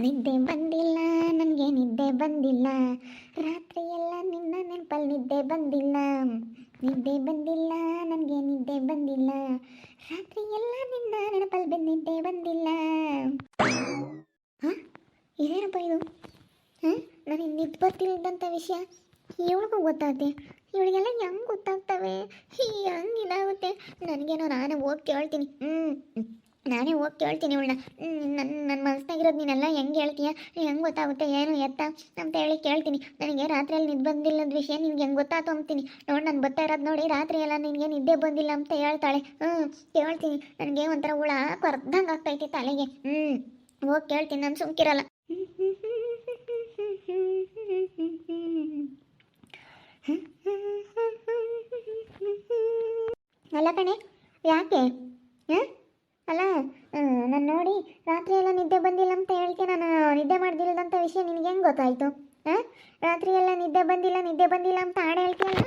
ನಿದ್ದೆ ಬಂದಿಲ್ಲ, ನನಗೆ ನಿದ್ದೆ ಬಂದಿಲ್ಲ. ರಾತ್ರಿ ಎಲ್ಲ ನಿನ್ನ ನೆನಪಲ್ಲಿ ನಿದ್ದೆ ಬಂದಿಲ್ಲ. ನಿದ್ದೆ ಬಂದಿಲ್ಲ, ನನಗೆ ನಿದ್ದೆ ಬಂದಿಲ್ಲ. ರಾತ್ರಿ ಎಲ್ಲ ನಿನ್ನ ನೆನಪಲ್ಲಿ ಬಂದು ನಿದ್ದೆ ಬಂದಿಲ್ಲ. ಹಾಂ? ಇದೇನಪ್ಪ ಇದು? ಹಾಂ? ನನಗೆ ನಿದ್ದೆ ಬರ್ತಿಲ್ಲದಂಥ ವಿಷಯ ಇವಳಿಗೂ ಗೊತ್ತಾಗುತ್ತೆ ಇವಳಿಗೆಲ್ಲ ಹೆಂಗೆ ಗೊತ್ತಾಗ್ತವೆ? ಹೆಂಗೆ ಇದಾಗುತ್ತೆ ನನಗೇನೋ ನಾನೇ ಹೋಗಿ ಕೇಳ್ತೀನಿ. ಹ್ಞೂ ನಾನೇ ಹೋಗಿ ಕೇಳ್ತೀನಿ ಇವಳನ್ನ. ನನ್ನ ನನ್ನ ಮನಸ್ಸಿನಾಗಿರೋದು ನೀನೆಲ್ಲ ಹೆಂಗೆ ಹೇಳ್ತೀಯ? ಹೆಂಗೆ ಗೊತ್ತಾಗುತ್ತೆ? ಏನು ಎತ್ತ? ಅಂತ ಹೇಳಿ ಕೇಳ್ತೀನಿ. ನನಗೆ ರಾತ್ರಿಯಲ್ಲಿ ನಿದ್ದೆ ಬಂದಿಲ್ಲದ ವಿಷಯ ನಿನ್ಗೆ ಹೆಂಗೆ ಗೊತ್ತಾಯ್ತು ಅಂತೀನಿ. ನೋಡಿ, ನಾನು ಬರ್ತಾ ಇರೋದು ನೋಡಿ ರಾತ್ರಿ ಎಲ್ಲ ನಿನಗೆ ನಿದ್ದೆ ಬಂದಿಲ್ಲ ಅಂತ ಹೇಳ್ತಾಳೆ. ಹ್ಞೂ ಕೇಳ್ತೀನಿ. ನನಗೆ ಒಂಥರ ಹುಳ ಕೊರ್ದಂಗೆ ಆಗ್ತೈತಿ ತಲೆಗೆ. ಹ್ಞೂ ಹೋಗಿ ಕೇಳ್ತೀನಿ. ನಾನು ಸುಮ್ಕಿರಲ್ಲ. ಅಲ್ಲ ಕಣೆ, ಯಾಕೆ ಹಾಂ ಅಲ್ಲ ನಾನು ನೋಡಿ ರಾತ್ರಿ ಎಲ್ಲ ನಿದ್ದೆ ಬಂದಿಲ್ಲ ಅಂತ ಹೇಳ್ಕೆ ನಾನು ನಿದ್ದೆ ಮಾಡ್ದಿಲ್ಲದಂಥ ವಿಷಯ ನಿನಗೆ ಹೆಂಗೆ ಗೊತ್ತಾಯಿತು? ಹಾಂ ರಾತ್ರಿ ಎಲ್ಲ ನಿದ್ದೆ ಬಂದಿಲ್ಲ ನಿದ್ದೆ ಬಂದಿಲ್ಲ ಅಂತ ಹಾಡು ಹೇಳ್ತೀಯಲ್ಲ?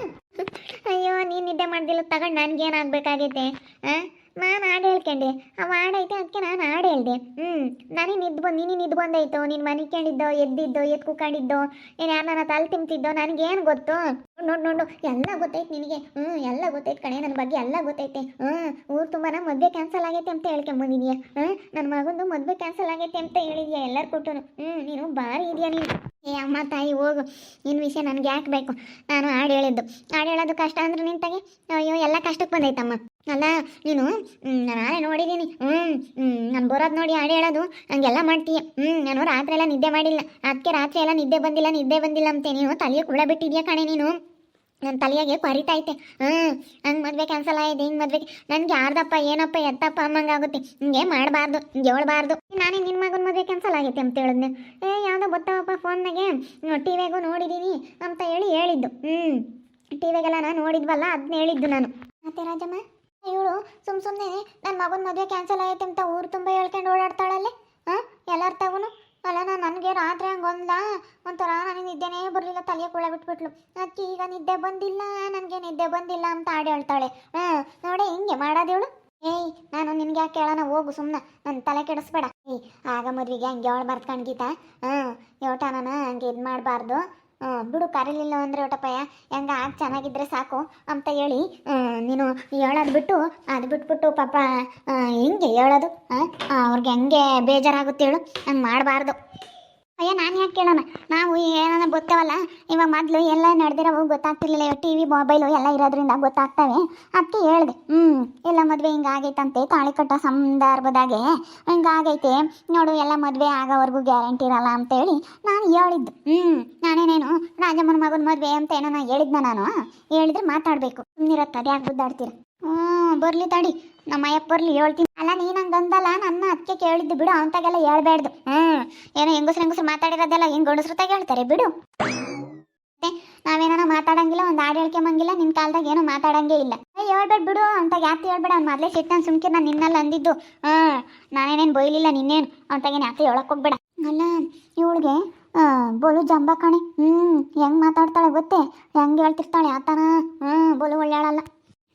ಅಯ್ಯೋ, ನೀನು ನಿದ್ದೆ ಮಾಡ್ದಿಲ್ಲ ತಗೊಂಡು ನನಗೇನಾಗಬೇಕಾಗೈತೆ ಹಾಂ ನಾನು ಹಾಡು ಹೇಳ್ಕೊಂಡೆ. ಅವ ಹಾಡೈತೆ ಅದಕ್ಕೆ ನಾನು ಹಾಡು ಹೇಳ್ದೆ. ಹ್ಞೂ ನಾನೇ ನಿದ್ದು ಬಂದು ನೀನು ನಿದ್ದು ಬಂದಾಯ್ತು. ನೀನು ಮನಿಕೊಂಡಿದ್ದೋ ಎದ್ದಿದ್ದೋ ಎದ್ದು ಕುಕೊಂಡಿದ್ದೋ ಏನು ಯಾರು ನನ್ನ ತಲೆ ತಿಂತಿದ್ದೋ, ನನಗೇನು ಗೊತ್ತು? ನೋಡು ನೋಡು ಎಲ್ಲ ಗೊತ್ತೈತೆ ನಿನಗೆ. ಹ್ಞೂ ಎಲ್ಲ ಗೊತ್ತೈತೆ ಕಣೆ ನನ್ನ ಬಗ್ಗೆ ಎಲ್ಲ ಗೊತ್ತೈತೆ. ಹ್ಞೂ ಊರು ತುಂಬಾನ ಮದುವೆ ಕ್ಯಾನ್ಸಲ್ ಆಗೈತೆ ಅಂತ ಹೇಳ್ಕೊಂಬಂದಿದ್ಯಾ ಹ್ಞೂ ನನ್ನ ಮಗಂದು ಮದುವೆ ಕ್ಯಾನ್ಸಲ್ ಆಗೈತೆ ಅಂತ ಹೇಳಿದ್ಯಾ ಎಲ್ಲರೂ ಕೊಟ್ಟು ಹ್ಞೂ ನೀನು ಭಾರಿ ಇದೆಯಾ ನೀನು. ಏ, ಅಮ್ಮ, ತಾಯಿ, ಹೋಗು. ನಿನ್ನ ವಿಷಯ ನನಗೆ ಯಾಕೆ ಬೇಕು? ನಾನು ಹಾಡು ಹೇಳಿದ್ದು. ಹಾಡು ಹೇಳೋದು ಕಷ್ಟ ಅಂದ್ರೆ ನಿಂತಾಗೆ. ಅಯ್ಯೋ, ಎಲ್ಲ ಕಷ್ಟಕ್ಕೆ ಬಂದೈತಮ್ಮ ಅಲ್ಲ, ನೀನು ನಾನೇ ನೋಡಿದ್ದೀನಿ ಹ್ಞೂ ನಾನು ಬರೋದು ನೋಡಿ ಹಾಡು ಹೇಳೋದು. ಹಂಗೆಲ್ಲ ಮಾಡ್ತೀಯ. ಹ್ಞೂ ನಾನು ರಾತ್ರಿ ಎಲ್ಲ ನಿದ್ದೆ ಮಾಡಿಲ್ಲ. ಅದಕ್ಕೆ ರಾತ್ರಿ ಎಲ್ಲ ನಿದ್ದೆ ಬಂದಿಲ್ಲ ನಿದ್ದೆ ಬಂದಿಲ್ಲ ಅಂತೆ. ನೀನು ತಲೆಗೆ ಕುಳ ಬಿಟ್ಟಿದ್ಯಾ ಕಣೆ ನೀನು? ನನ್ನ ತಲೆಯಾಗೆ ಕೊರಿತೈತೆ ಹ್ಞೂ ಹಂಗೆ ಮದುವೆ ಕ್ಯಾನ್ಸಲ್ ಆಗಿದೆ, ಹಿಂಗೆ ಮದುವೆ ನನಗೆ ಯಾರ್ದಪ್ಪ, ಏನಪ್ಪ, ಎತ್ತಪ್ಪ ಅಮ್ಮಂಗಾಗುತ್ತೆ ಹಿಂಗೆ ಮಾಡಬಾರ್ದು, ಹಿಂಗೆ ಹೇಳ್ಬಾರ್ದು. ನಾನೇ ನಿನ್ನ ಮಗನ ಮದುವೆ ಕ್ಯಾನ್ಸಲ್ ಆಗೈತೆ ಅಂತ ಹೇಳಿದ್ನೆ. ಏ, ಯಾವುದೋ ಗೊತ್ತಾವಪ್ಪ ಫೋನ್ನಾಗೆ ಟಿ ವಿಗೂ ನೋಡಿದ್ದೀನಿ ಅಂತ ಹೇಳಿ ಹೇಳಿದ್ದು. ಹ್ಞೂ ಟಿ ವಿಗೆಲ್ಲ ನಾನು ನೋಡಿದ್ವಲ್ಲ ಅದನ್ನ ಹೇಳಿದ್ದು ನಾನು. ಮತ್ತೆ ರಾಜಮ್ಮ? ಇವಳು ಸುಮ್ ಸುಮ್ಮನೆ ನನ್ನ ಮಗನ ಮದುವೆ ಕ್ಯಾನ್ಸಲ್ ಆಯ್ತು ಅಂತ ಊರು ತುಂಬ ಹೇಳ್ಕೊಂಡು ಓಡಾಡ್ತಾಳಲ್ಲಿ? ಹಾಂ? ಎಲ್ಲರ ತಗೋನು? ಅಲ್ಲ, ನಾನು ನನಗೆ ರಾತ್ರಿ ಹಂಗೆ ಒಂದ ಒಂಥರ ನನಗೆ ನಿದ್ದೆನೇ ಬರಲಿಲ್ಲ ತಲೆ ಕುಳ ಬಿಟ್ಬಿಟ್ಲು. ಅದಕ್ಕೆ ಈಗ ನಿದ್ದೆ ಬಂದಿಲ್ಲ, ನನಗೆ ನಿದ್ದೆ ಬಂದಿಲ್ಲ ಅಂತ ಆಡಿ ಹೇಳ್ತಾಳೆ. ಹಾಂ, ನೋಡಿ ಹಿಂಗೆ ಮಾಡೋದೇವಳು ಏಯ್, ನಾನು ನಿನ್ಗೆ ಯಾಕೆ ಕೇಳೋಣ, ಹೋಗು ಸುಮ್ಮನೆ ನನ್ನ ತಲೆ ಕೆಡಿಸ್ಬೇಡ. ಏಯ್, ಆಗ ಮದ್ವಿಗೆ ಹಂಗೆ ಅವಳು ಬರ್ತ್ಕಂಡ್ಗೀತ ಗೀತಾ? ಯೋಟ ನಾನು ಹಂಗೆ ಇದು ಮಾಡಬಾರ್ದು. ಬಿಡು, ಕರೀಲಿಲ್ಲ ಅಂದರೆ ಒಟಪ್ಪಯ್ಯ ಹೆಂಗ ಆಗ ಚೆನ್ನಾಗಿದ್ರೆ ಸಾಕು ಅಂತ ಹೇಳಿ ನೀನು ಹೇಳೋದು ಬಿಟ್ಟು, ಅದು ಬಿಟ್ಬಿಟ್ಟು ಪಾಪ ಹೆಂಗೆ ಹೇಳೋದು ಅವ್ರಿಗೆ ಹೆಂಗೆ ಬೇಜಾರಾಗುತ್ತೆ ಹೇಳು, ಹಂಗೆ ಮಾಡಬಾರ್ದು. ಅಯ್ಯ, ನಾನು ಯಾಕೆ ಕೇಳೋಣ? ನಾವು ಏನಾನ ಗೊತ್ತವಲ್ಲ? ಇವಾಗ ಮೊದಲು ಎಲ್ಲ ನಡೆದಿರೋವು ಗೊತ್ತಾಗ್ತಿರ್ಲಿಲ್ಲ. ಟಿ ವಿ ಮೊಬೈಲು ಎಲ್ಲ ಇರೋದ್ರಿಂದ ಗೊತ್ತಾಗ್ತವೆ. ಅದಕ್ಕೆ ಹೇಳ್ದೆ. ಹ್ಞೂ ಎಲ್ಲ ಮದುವೆ ಹಿಂಗೆ ಆಗೈತಂತೆ. ತಾಳಿ ಕಟ್ಟೋ ಸಂದರ್ಭದಾಗೆ ಹಿಂಗಾಗೈತೆ ನೋಡು, ಎಲ್ಲ ಮದುವೆ ಆಗೋವರೆಗೂ ಗ್ಯಾರಂಟಿ ಇರಲ್ಲ ಅಂತೇಳಿ ನಾನು ಹೇಳಿದ್ದು. ಹ್ಞೂ ನಾನೇನೇನು ರಾಜಮ್ಮನ ಮಗನ ಮದುವೆ ಅಂತ ಏನೋ ನಾನು ಹೇಳಿದ್ನ ನಾನು? ಹೇಳಿದ್ರೆ ಮಾತಾಡಬೇಕು. ಸುಮ್ಮನಿರತ್ತೆ ಅದೇ ಯಾಕೆ ಗುದ್ದಾಡ್ತೀರ ಹ್ಞೂ ಬರಲಿ ತಾಡಿ. ನಮ್ಮ ಅಯ್ಯಪ್ಪ ಬರಲಿ, ಹೇಳ್ತೀನಿ ಅಲ್ಲ ನೀನು ಹಂಗೆ ಅಂದಲ್ಲ ನನ್ನ ಅದಕ್ಕೆ ಕೇಳಿದ್ದು ಬಿಡು ಅಂತಾಗೆಲ್ಲ ಹೇಳ್ಬೇಡ್ದು. ಹ್ಮ್. ಏನೋ ಹೆಂಗಸ್ರು ಹೆಂಗಸ್ರು ಮಾತಾಡಿರೋದೆಲ್ಲ ಹೆಂಗ್ ಗಂಡಸ್ರು ಹೇಳ್ತಾರೆ, ಬಿಡು. ಮತ್ತೆ ನಾವೇನೋ ಮಾತಾಡಂಗಿಲ್ಲ, ಒಂದು ಹಾಡು ಹೇಳ್ಕೊಂಬಂಗಿಲ್ಲ, ನಿನ್ ಕಾಲದಾಗ ಏನೋ ಮಾತಾಡಂಗೇ ಇಲ್ಲ. ಹೇಳ್ಬೇಡ ಬಿಡು ಅಂತ ಯಾತಿ ಹೇಳ್ಬೇಡ, ಅವ್ನು ಮೊದಲೇ ಸಿಟ್ಟ ನಾನು ಸುಮ್ಕೆ ನಾನು ನಿನ್ನಲ್ಲಿ ಅಂದಿದ್ದು. ಹ್ಮ್. ನಾನೇನೇನು ಬೈಲಿಲ್ಲ ನಿನ್ನೇನು ಅಂತಾಗೇನು ಯಾತಿ ಹೇಳಕ್ ಹೋಗ್ಬೇಡ. ಅಲ್ಲ, ಇವಳಿಗೆ ಬೋಲು ಜಂಬ ಕಣೆ. ಹ್ಮ್. ಹೆಂಗ್ ಮಾತಾಡ್ತಾಳೆ ಗೊತ್ತೇ? ಹೆಂಗ್ ಹೇಳ್ತಿರ್ತಾಳೆ ಆತನ? ಹ್ಮ್, ಬೋಲು ಒಳ್ಳೆಯಳಲ್ಲ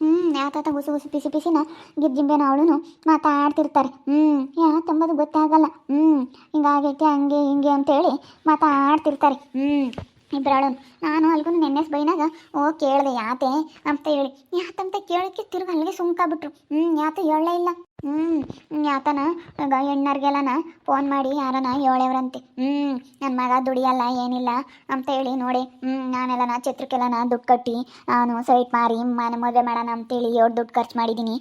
ಹ್ಞೂ ಯಾತಾತ ಗುಸು ಗುಸು ಪಿಸಿ ಪಿಸಿನ ಗಿರ್ಜಿಂಬೆನ ಅವಳು ಮಾತಾಡ್ತಿರ್ತಾರೆ. ಹ್ಞೂ ಯಾತಂಬದು ಗೊತ್ತಾಗಲ್ಲ. ಹ್ಞೂ ಹಿಂಗಾಗೈತೆ, ಹಂಗೆ, ಹಿಂಗೆ ಅಂತೇಳಿ ಮಾತಾಡ್ತಿರ್ತಾರೆ. ಹ್ಞೂ ಇಬ್ಬರಳು ನಾನು ಅಲ್ಗೂ ನೆನ್ನೆ ಬೈನಾಗ, ಓ ಕೇಳಿದೆ ಯಾತೆ, ಅಂತ ಹೇಳಿ. ಯಾತಂತ ಕೇಳಕ್ಕೆ ತಿರ್ಗಿ ಅಲ್ಲಿಗೆ ಸುಮ್ಕಾಬಿಟ್ರು. ಹ್ಞೂ ಯಾತ ಹೇಳಲೇ ಇಲ್ಲ. ಹ್ಞೂ ಯಾತನ ಹೆಣ್ಣರ್ಗೆಲ್ಲನ ಫೋನ್ ಮಾಡಿ, ಯಾರನ ಹೇಳೇವ್ರಂತೆ. ಹ್ಞೂ ನನ್ನ ಮಗ ದುಡಿಯಲ್ಲ, ಏನಿಲ್ಲ, ಅಂತ ಹೇಳಿ ನೋಡಿ. ಹ್ಞೂ ನಾನೆಲ್ಲನ ಛತ್ರಕ್ಕೆಲ್ಲನ ದುಡ್ಡು ಕಟ್ಟಿ ನಾನು ಸೈಟ್ ಮಾರಿ, ಮನೆ ಮದುವೆ ಮಾಡೋಣ ಅಂತೇಳಿ ಏಳು ದುಡ್ಡು ಖರ್ಚು ಮಾಡಿದ್ದೀನಿ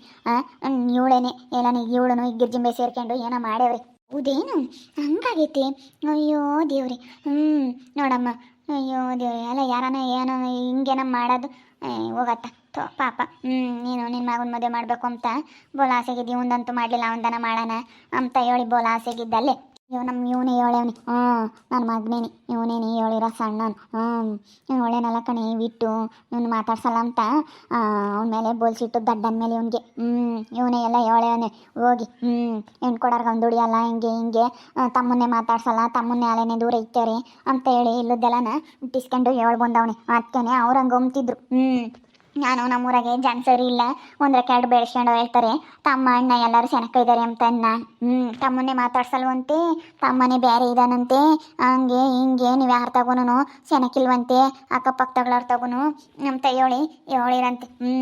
ಇವಳೇನೆ. ಎಲ್ಲನ ಇವಳನು ಈಗ ಗಿರ್ಜಿಂಬೆ ಸೇರ್ಕೊಂಡು ಏನೋ ಮಾಡ್ಯವ್ರಿ. ಹೌದೇನು? ಹಂಗಾಗೈತಿ. ಅಯ್ಯೋ ದೇವ್ರಿ. ಹ್ಞೂ ನೋಡಮ್ಮ. ಅಯ್ಯೋ, ದೇವ್ರೆ, ಅಲ್ಲ, ಯಾರನ ಏನೋ ಹಿಂಗೇನ ಮಾಡೋದು. ಹೋಗತ್ತ. ಥೋ, ಪಾಪ. ಹ್ಞೂ ನೀನು ನಿನ್ನ ಮಗನ ಮದುವೆ ಮಾಡಬೇಕು ಅಂತ ಬೋಲ ಆಸೆಗಿದ್ದು ಇವಂದಂತೂ ಮಾಡಲಿಲ್ಲ ಅವಂದನ ಮಾಡೋಣ ಅಂತ ಹೇಳಿ ಬೋಲ ಆಸೆಗಿದ್ದಲ್ಲೇ ಇವ್ ನಮ್ಮ ಇವನೇ ಹೇಳೇವ್ನಿ ಹ್ಞೂ ನನ್ನ ಮಗನೇನಿ. ಇವನೇನಿ ಹೇಳಿರೋ ಸಣ್ಣನು ಹ್ಞೂ ಇವ್ನು ಒಳ್ಳೆನಲ್ಲ ಕಣೆ ಬಿಟ್ಟು ಇವ್ನು ಮಾತಾಡ್ಸಲ್ಲ ಅಂತ. ಅವನ ಮೇಲೆ ಬೋಲ್ಸಿಟ್ಟು ದಡ್ಡನ ಮೇಲೆ ಇವನಿಗೆ. ಹ್ಞೂ ಇವನೇ ಎಲ್ಲ ಹೇಳೇವನೆ ಹೋಗಿ ಹ್ಞೂ ಹೆಣ್ಣು ಕೊಡೋರ್ಗೆ ಅವ್ನು ದುಡಿಯಲ್ಲ, ಹಿಂಗೆ ಹಿಂಗೆ. ತಮ್ಮನ್ನೇ ಮಾತಾಡ್ಸಲ್ಲ, ತಮ್ಮನ್ನೇ ಅಲೆನೇ ದೂರ ಇಕ್ತಾರೆ ಅಂತ ಹೇಳಿ ಇಲ್ಲದ್ದೆಲ್ಲನ ಇಟ್ಟಿಸ್ಕೊಂಡು ಹೇಳ್ ಬಂದವನೆ. ಅದಕ್ಕೇನೆ ಅವ್ರು ಹಂಗೆ ಅಂಬ್ತಿದ್ರು ಹ್ಞೂ ನಾನು ನಮ್ಮೂರಾಗೆ ಜನ ಸರಿ ಇಲ್ಲ ಒಂದ್ರ ಕ್ಯಾಡ್ ಬೆಳೆಸ್ಕೊಂಡು ಹೇಳ್ತಾರೆ, ತಮ್ಮ ಅಣ್ಣ ಎಲ್ಲರೂ ಸೆನಕ ಇದ್ದಾರೆ ಅಂತ ಅನ್ನ. ಹ್ಞೂ ತಮ್ಮನ್ನೇ ಮಾತಾಡ್ಸಲ್ವಂತೆ ತಮ್ಮನೇ ಬೇರೆ ಇದಾನಂತೆ? ಹಂಗೆ ಹಿಂಗೆ, ನೀವು ಯಾರು ತಗೋನು ಸೆನಕಿಲ್ವಂತೆ ಅಕ್ಕಪಕ್ಕದಗಳವ್ರು ತಗೋನು? ಅಂತ ಹೇಳಿ ಹೇಳಿರಂತೆ ಹ್ಞೂ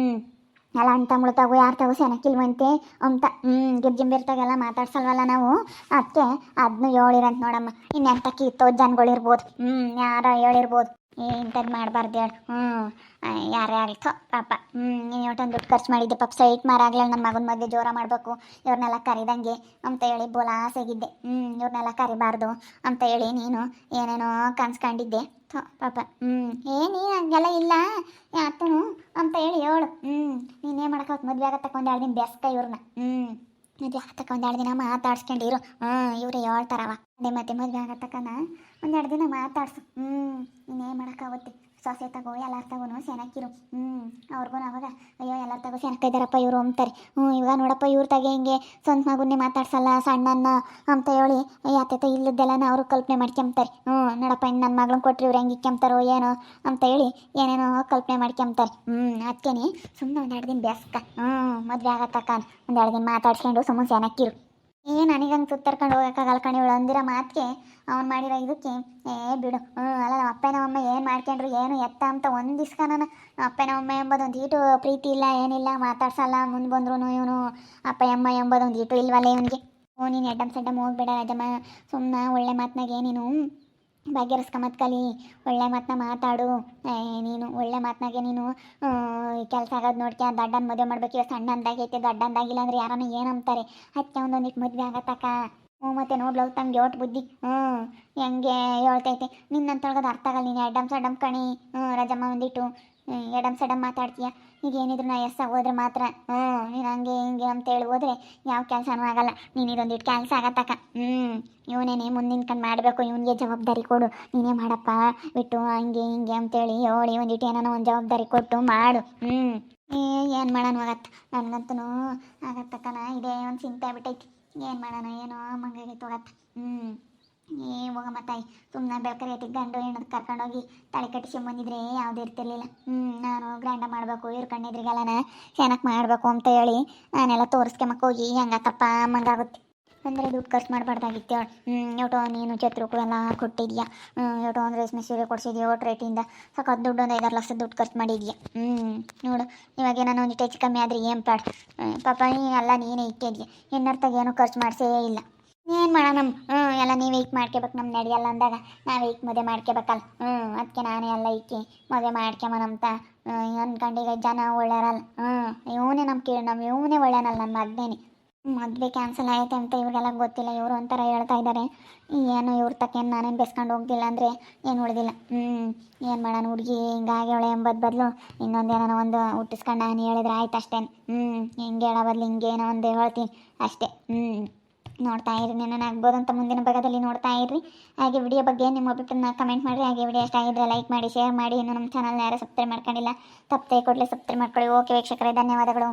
ಅಣ್ಣ ತಮ್ಮಳು ತಗೋ, ಯಾರು ತಗೋ ಸೆನಕಿಲ್ವಂತೆ ಅಂತ ಹ್ಞೂ ಗಿರ್ಜಿಂಬಿರ್ತಾಗೆಲ್ಲ ಮಾತಾಡ್ಸಲ್ವಲ್ಲ ನಾವು? ಅದಕ್ಕೆ ಅದನ್ನು ಹೇಳಿರಂತ ನೋಡಮ್ಮ. ಇನ್ನೆಂತ ಕಿತ್ತೋ ಜನಗಳಿರ್ಬೋದು. ಹ್ಞೂ ಯಾರ ಹೇಳಿರ್ಬೋದು. ಇಂಥದ್ದು ಮಾಡಬಾರ್ದು ಹೇಳಿ. ಹ್ಞೂ ಯಾರೇ ಥೋ, ಪಾಪ. ಹ್ಞೂ ನೀನು ಒಟ್ಟೊಂದು ದುಡ್ಡು ಖರ್ಚು ಮಾಡಿದ್ದೆ, ಪಾಪ ಸೈಟ್ ಮಾರಾಗ್ಲಿ ನನ್ನ ಮಗನ ಮದುವೆ ಜೋರ ಮಾಡಬೇಕು ಇವ್ರನ್ನೆಲ್ಲ ಕರೀದಂಗೆ ಅಂತ ಹೇಳಿ ಬೋಲಾಸೆಗಿದ್ದೆ ಹ್ಞೂ ಇವ್ರನ್ನೆಲ್ಲ ಕರಿಬಾರ್ದು ಅಂತ ಹೇಳಿ ನೀನು ಏನೇನೋ ಕನ್ಸ್ಕೊಂಡಿದ್ದೆ. ಥೋ, ಪಾಪ. ಹ್ಞೂ ಏ, ನೀನು ಹಂಗೆಲ್ಲ ಇಲ್ಲ ಯಾತನು ಅಂತ ಹೇಳಿ ಹೇಳು. ಹ್ಞೂ ನೀನೇ ಮಾಡಕ್ಕೆ ಮದುವೆ ಆಗ ಒಂದು ಎರಡು ದಿನ ಬೆಸ್ಕ ಇವ್ರನ್ನ ಹ್ಞೂ ಮದುವೆ ಆಗತ್ತಕ್ಕ ಒಂದು ಎರಡು ದಿನ ಮಾತಾಡ್ಸ್ಕೊಂಡಿರು. ಹ್ಞೂ ಇವ್ರು ಹೇಳ್ತಾರವ. ಅದೇ ಮತ್ತೆ ಮದುವೆ ಆಗತ್ತಕ್ಕನ ಒಂದೆರಡು ದಿನ ಮಾತಾಡ್ಸು. ಹ್ಞೂ ಇನ್ನೇನು ಮಾಡೋಕ್ಕಾಗುತ್ತೆ. ಸೊಸೆ ತಗೋ, ಎಲ್ಲಾರ ತಗೋನು ಸೆನಕ್ಕಿರು ಹ್ಞೂ ಅವ್ರಿಗೂ ಅವಾಗ, ಅಯ್ಯೋ, ಎಲ್ಲರ ತಗೋ ಸೆನಕ ಇದ್ದಾರಪ್ಪ ಇವರು ಅಂತಾರೆ. ಹ್ಞೂ ಇವಾಗ ನೋಡಪ್ಪ ಇವ್ರ ತಗೆ ಹಿಂಗೆ ಸ್ವಂತ ಮಗುನ್ನೇ ಮಾತಾಡ್ಸಲ್ಲ, ಸಣ್ಣನ್ನ ಅಂತ ಹೇಳಿ ಯಾತೈತೆ ಇಲ್ಲದ್ದೆಲ್ಲ ಅವರು ಕಲ್ಪನೆ ಮಾಡ್ಕೊಂತಾರೆ ಹ್ಞೂ ನೋಡಪ್ಪ ಇನ್ನು ನನ್ನ ಮಗಳನ್ನ ಕೊಟ್ಟರು ಇವ್ರು ಹೆಂಗೆ ಇಕ್ಕೊಂತಾರೋ ಏನೋ ಅಂತ ಹೇಳಿ ಏನೇನೋ ಕಲ್ಪನೆ ಮಾಡ್ಕೊಂತಾರೆ ಹ್ಞೂ ಅದಕ್ಕೇನೆ ಸುಮ್ಮನೆ ಎರಡು ದಿನ ಬೇಸ್ಕ ಹ್ಞೂ ಮದುವೆ ಆಗತ್ತಕ್ಕ ಒಂದೆರಡು ದಿನ ಮಾತಾಡ್ಸ್ಕೊಂಡು ಸುಮ್ಮನೆ ಸೆನಕ್ಕಿರು ಏ ನನಗಂಗೆ ಸುತ್ತರ್ಕೊಂಡು ಹೋಗೋಕ್ಕಾಗಲ್ಲ ಕಣಿ ಇವಳು ಅಂದಿರೋ ಮಾತಿಗೆ ಅವ್ನು ಮಾಡಿರೋ ಇದಕ್ಕೆ. ಏ, ಬಿಡು. ಹ್ಞೂ ಅಲ್ಲ, ನಮ್ಮ ಅಪ್ಪ ನಮ್ಮಮ್ಮ ಏನು ಮಾಡ್ಕೊಂಡ್ರು, ಏನು ಎತ್ತ ಅಂತ ಒಂದು ದಿವ್ಸ ನಾನು ನಮ್ಮ ಅಪ್ಪ ಎಂಬುದೊಂದು ಈಟು ಪ್ರೀತಿ ಇಲ್ಲ, ಏನಿಲ್ಲ, ಮಾತಾಡ್ಸಲ್ಲ, ಮುಂದೆ ಬಂದ್ರು ಇವನು ಅಪ್ಪ ಅಮ್ಮ ಎಂಬುದೊಂದು ಈಟು ಇಲ್ವಲ್ಲ ಇವನಿಗೆ. ಓ, ನೀನು ಎಡ್ಡಮ್ ಸಡ್ಡಮ್ ಹೋಗ್ಬೇಡ ರಾಜಮ್ಮ. ಸುಮ್ಮನೆ ಒಳ್ಳೆ ಮಾತನಾಗೆ ನೀನು ಭಾಗ್ಯರಸ್ಕೊಂಬತ್ ಕಲಿ, ಒಳ್ಳೆ ಮಾತನ್ನ ಮಾತಾಡು. ನೀನು, ಒಳ್ಳೆ ಮಾತನಾಗೆ ನೀನು ಕೆಲಸ ಆಗೋದು ನೋಡ್ಕೆ ದಡ್ಡನ ಮದುವೆ ಮಾಡ್ಬೇಕು ಇವಾಗ ಸಣ್ಣ ಅಂದಾಗೈತೆ ದಡ್ಡ ಅಂದಾಗಿಲ್ಲ ಅಂದ್ರೆ ಯಾರನ್ನ ಏನಂತಾರೆ ಅದಕ್ಕೆ ಒಂದೊಂದಿಟ್ಟು ಮದುವೆ ಆಗತ್ತಕ್ಕ. ಹ್ಞೂ, ಮತ್ತೆ ನೋಡ್ಲವ್ ತಂಗೆ ಯೋಟ್ ಬುದ್ಧಿ. ಹ್ಞೂ, ಹೆಂಗೆ ಹೇಳ್ತೈತೆ. ನಿನ್ನಂತೊಳಗದು ಅರ್ಥ ಆಗಲ್ಲ ನೀನು ಎಡಮ್ ಸಡಮ್ ಕಣಿ. ಹ್ಞೂ, ರಜಮ್ಮ ಒಂದಿಟ್ಟು. ಎಡಮ್ ಸಡಮ್ ಮಾತಾಡ್ತೀಯ? ಈಗ ಏನಿದ್ರು ನಾ ಎಸ್ ಹೋದ್ರೆ ಮಾತ್ರ. ಹ್ಞೂ ನೀನು ಹಂಗೆ ಹಿಂಗೆ ಅಂತೇಳಿ ಹೋದ್ರೆ ಯಾವ ಕೆಲಸನೂ ಆಗಲ್ಲ. ನೀನು ಇದೊಂದಿಟ್ಟು ಕೆಲಸ ಆಗತ್ತಕ್ಕ. ಹ್ಞೂ ಇವನೇನೆ ಮುಂದಿನ ಕಣ್ಣು ಮಾಡಬೇಕು. ಇವನಿಗೆ ಜವಾಬ್ದಾರಿ ಕೊಡು. ನೀನೇ ಮಾಡಪ್ಪ. ಬಿಟ್ಟು ಹಂಗೆ ಹಿಂಗೆ ಅಂತೇಳಿ ಹೇಳಿ ಒಂದಿಟ್ಟು ಏನೋ ಒಂದು ಜವಾಬ್ದಾರಿ ಕೊಟ್ಟು ಮಾಡು. ಹ್ಞೂ ಏ, ಏನು ಮಾಡೋಣ ಆಗತ್ತ ನನಗಂತೂ ಆಗತ್ತಕ್ಕನ ಇದೇ ಒಂದು ಚಿಂತೆ ಬಿಟ್ಟೈತಿ ಏನು ಮಾಡೋಣ ಏನೋ ಮಂಗಾಗೈತೆ ಹೋಗತ್ತ ಹ್ಞೂ ಏ, ಹೋಗಮ್ಮ ತಾಯಿ. ಸುಮ್ಮನೆ ಬೆಳಕರಿ ಐತಿ ಗಂಡು ಹೆಣ್ಣು ಕರ್ಕೊಂಡೋಗಿ ತಲೆ ಕಟ್ಟಿಸ್ಕೊಂಬಂದಿದ್ರೆ ಯಾವುದೇ ಇರ್ತಿರ್ಲಿಲ್ಲ. ಹ್ಞೂ ನಾನು ಗ್ರ್ಯಾಂಡ ಮಾಡಬೇಕು, ಇವ್ರ ಕಣ್ಣಿದ್ರಿಗೆಲ್ಲನ ಚೆನ್ನಾಗಿ ಮಾಡಬೇಕು ಅಂತ ಹೇಳಿ ನಾನೆಲ್ಲ ತೋರಿಸ್ಕೊಂಬಕ್ಕೆ ಹೋಗಿ ಹೆಂಗಾತಪ್ಪ ಮಂಗಾಗುತ್ತೆ ಅಂದರೆ ದುಡ್ಡು ಖರ್ಚು ಮಾಡಬಾರ್ದಾಗಿತ್ತು ಅವಳು ಹ್ಞೂ ಯೋಟೋ ನೀನು ಕೂಡ ಎಲ್ಲ ಕೊಟ್ಟಿದ್ಯಾ? ಯೋಟೋ ಒಂದು ರೇಷ್ಮೆ ಸೀರೆ ಕೊಡಿಸಿದ್ಯಾ ಒಟ್ಟು ರೇಟಿಂದ ಸಖತ್ ದುಡ್ಡು ಒಂದು ಐದಾರು ಲಕ್ಷ ದುಡ್ಡು ಖರ್ಚು ಮಾಡಿದ್ಯಾ? ಹ್ಞೂ ನೋಡು, ಇವಾಗ ಏನೋ ಒಂದು ಹೆಚ್ಚು ಕಮ್ಮಿ ಆದರೆ ಏನು ಪಾಡ್? ಪಾಪ ನೀ ಅಲ್ಲ ನೀನೇ ಇಟ್ಟಿದ್ಯಾ? ಇನ್ನರ್ಥಗೆ ಏನೂ ಖರ್ಚು ಮಾಡಿಸೇ ಇಲ್ಲ. ಏನು ಮಾಡೋಣ ಹ್ಞೂ ಎಲ್ಲ ನೀವು ಈಗ ಮಾಡ್ಕೋಬೇಕು ನಮ್ಮ ನಡೆಯಲ್ಲ ಅಂದಾಗ, ನಾವು ಈಗ ಮದುವೆ ಮಾಡ್ಕೋಬೇಕಲ್ಲ ಹ್ಞೂ ಅದಕ್ಕೆ ನಾನೇ ಎಲ್ಲ ಇಕ್ಕಿ ಮದುವೆ ಮಾಡ್ಕೊಂಬನಂತ ಅನ್ಕಂಡಿಗೆ ಜನ ಒಳ್ಳೆಯರಲ್ಲ ಹ್ಞೂ ಇವನೇ ನಮ್ಮ ಕೇಳಿ ನಮ್ಮ ಇವನೇ ಒಳ್ಳೆಯನಲ್ಲ ನನ್ನ ಮಗನೇನೆ. ಮದುವೆ ಕ್ಯಾನ್ಸಲ್ ಆಯ್ತು ಅಂತ ಇವ್ರಿಗೆಲ್ಲ ಗೊತ್ತಿಲ್ಲ, ಇವರು ಒಂಥರ ಹೇಳ್ತಾ ಇದ್ದಾರೆ ಏನು ಇವ್ರ ತಕ್ಕೇನು ನಾನೇನು ಬೆಸ್ಕೊಂಡು ಹೋಗ್ತಿಲ್ಲ ಅಂದರೆ ಏನು ಉಳಿದಿಲ್ಲ ಹ್ಞೂ ಏನು ಮಾಡೋಣ ಹುಡುಗಿ ಹಿಂಗಾಗಿ ಅವಳೆ ಎಂಬದ್ ಬದಲು, ಇನ್ನೊಂದು ಏನೋ ಒಂದು ಹುಟ್ಟಿಸ್ಕೊಂಡು ನಾನು ಹೇಳಿದ್ರೆ ಆಯ್ತು ಅಷ್ಟೇ ಹ್ಞೂ ಹಿಂಗೆ ಹೇಳೋ ಬದಲು ಹಿಂಗೆ ಏನೋ ಒಂದು ಹೇಳ್ತೀನಿ ಅಷ್ಟೇ ಹ್ಞೂ ನೋಡ್ತಾ ಇರಿ ಆಗ್ಬೋದು ಅಂತ ಮುಂದಿನ ಭಾಗದಲ್ಲಿ ನೋಡ್ತಾ ಇರಿ. ಹಾಗೆ ವಿಡಿಯೋ ಬಗ್ಗೆ ನಿಮ್ಮ ಅಭಿಪ್ರಾಯನ ಕಮೆಂಟ್ ಮಾಡಿ ಹಾಗೆ ವಿಡಿಯೋ ಇಷ್ಟ ಆಗಿದ್ರೆ ಲೈಕ್ ಮಾಡಿ ಶೇರ್ ಮಾಡಿ. ಇನ್ನು ನಮ್ಮ ಚಾನಲ್ನ ಯಾರು ಸಬ್ಸ್ಕ್ರೈಬ್ ಮಾಡ್ಕೊಂಡಿಲ್ಲ, ತಪ್ಪದೆ ಕೊಡಲಿ ಸಬ್ಸ್ಕ್ರೈಬ್ ಮಾಡ್ಕೊಳ್ಳಿ. ಓಕೆ ವೀಕ್ಷಕರೇ, ಧನ್ಯವಾದಗಳು.